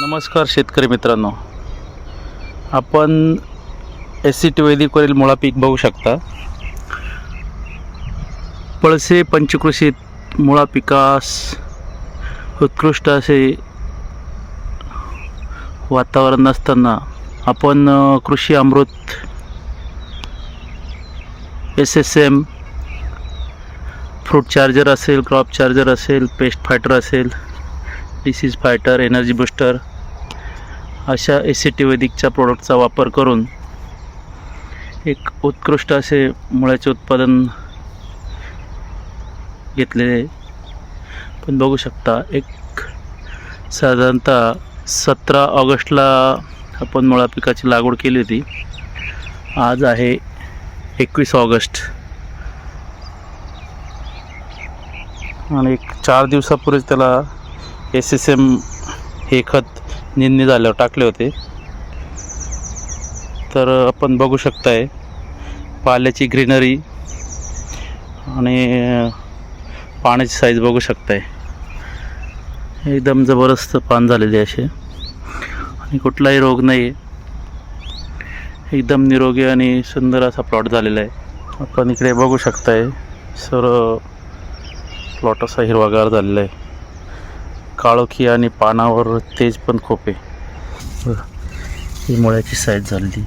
नमस्कार शेतकरी मित्रांनो. आपण एस सी टी वैदिकवरील मुळा पीक बघू शकता. पळसे पंचकृषीत मुळा पिकास उत्कृष्ट असे वातावरण नसताना आपण Krushi Amrut S S M fruit charger असेल क्रॉप चार्जर असेल पेस्ट फायटर असेल डिसीज फायटर एनर्जी बूस्टर अशा एस सी टी वैदिकच्या प्रोडक्टचा वापर करून एक उत्कृष्ट असे मुळ्याचे उत्पादन घेतलेले पण बघू शकता एक साधारणतः सतरा ऑगस्टला आपण मुळा पिकाची लागवड केली होती. आज आहे एकवीस ऑगस्ट. आणि एक चार दिवसापूर्वीच त्याला एस एस एम हे खत निंदणी झाल्यावर टाकले होते. तर आपण बघू शकताय पाल्याची ग्रीनरी आणि पाण्याची साईज बघू शकताय. एकदम जबरदस्त पान झालेले असे. आणि कुठलाही रोग नाही आहे एकदम निरोगी आणि सुंदर असा प्लॉट झालेला आहे. आपण इकडे बघू शकताय सर्व प्लॉट असा हिरवागार झालेला आहे. काळोखी आणि पानावर तेज पण खूप. आहे ही मुळ्याची साईज झाली.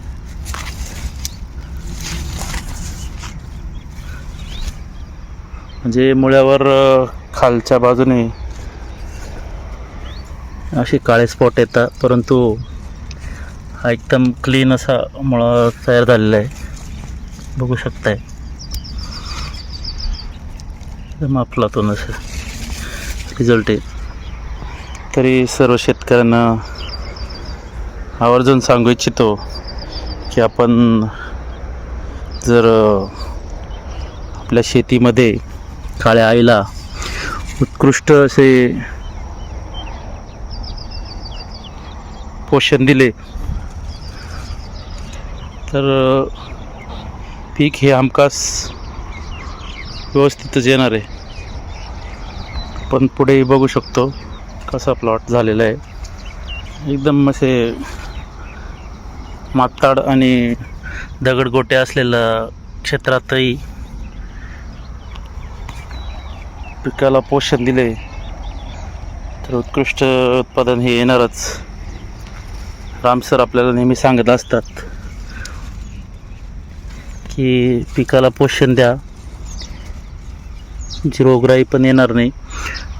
म्हणजे मुळ्यावर खालच्या बाजूने असे काळे स्पॉट येतात परंतु हा एकदम क्लीन असा मुळा तयार झालेला आहे. बघू शकताय. एकदम तो असं रिझल्ट आहे. तरी सर्व शेतकऱ्यांना आवर्जून सांगू इच्छितो की आपण जर आपल्या शेतीमध्ये काळ्या आईला उत्कृष्ट असे पोषण दिले तर पीक हे हमखास व्यवस्थितच येणार आहे. पण पुढे बघू शकतो. असा प्लॉट झालेला आहे. एकदम असे माताड आणि दगडगोटे असलेल्या क्षेत्रातही पिकाला पोषण दिले तर उत्कृष्ट उत्पादन हे येणारच. राम सर आपल्याला नेहमी सांगत असतात की पिकाला पोषण द्या. जी रोगराई पण येणार नाही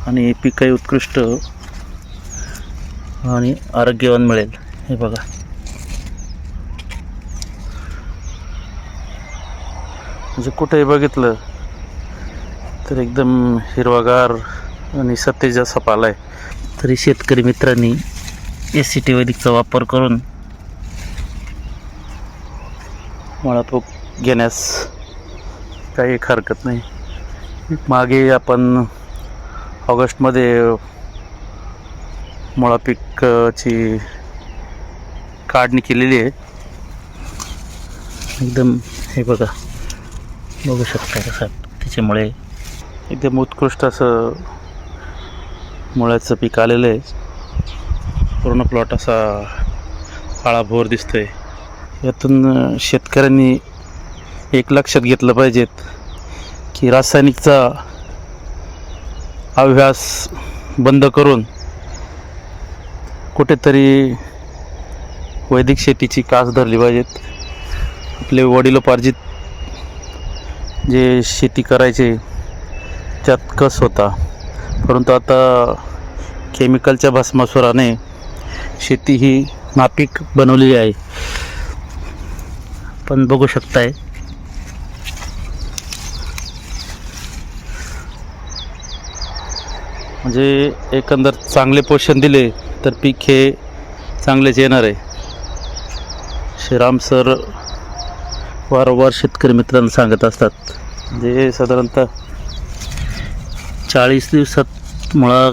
आणि पिकही उत्कृष्ट आणि आरोग्यवान मिळेल. हे बघा. म्हणजे कुठेही बघितलं तर एकदम हिरवागार आणि सतेज असा पाला आहे तरी शेतकरी मित्रांनी एस सी टी वैदिकचा वापर करून मळापूक घेण्यास काही हरकत नाही. मागे आपण ऑगस्टमध्ये मुळा पिकाची काढणी केलेली आहे. एकदम हे बघा बघू शकता कसं त्याच्यामुळे एकदम उत्कृष्ट असं मुळ्याचं पीक आलेलं आहे. पूर्ण प्लॉट असा काळाभोर दिसतो आहे यातून शेतकऱ्यांनी एक लक्षात घेतलं पाहिजेत की रासायनिकचा अभ्यास बंद करून कुठेतरी वैदिक शेतीची कास धरली पाहिजेत. आपले वडिलोपार्जित जे शेती करायचे त्यात कस होता? परंतु आता केमिकलच्या भस्मासुराने शेती ही नापीक बनवलेली आहे. पण बघू शकताय. म्हणजे एकंदर चांगले पोषण दिले तर पीक हे चांगलेच येणार आहे. श्रीराम सर वारंवार शेतकरी मित्रांना सांगत असतात. म्हणजे जे साधारणतः चाळीस दिवसात मुळा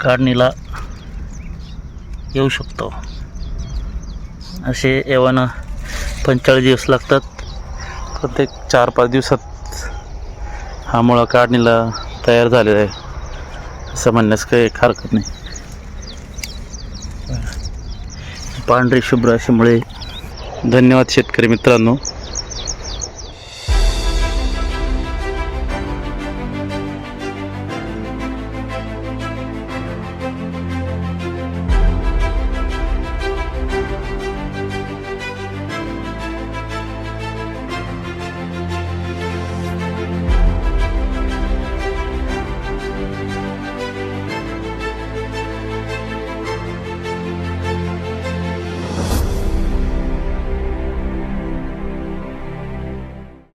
काढणीला येऊ शकतो. असे येवाना पंचेचाळीस दिवस लागतात. प्रत्येक चार पाच दिवसात हा मुळा काढणीला तयार झालेला आहे. असं म्हणण्यास काही हरकत नाही. पांढरे शुभ्र असे मुळे धन्यवाद शेतकरी मित्रांनो.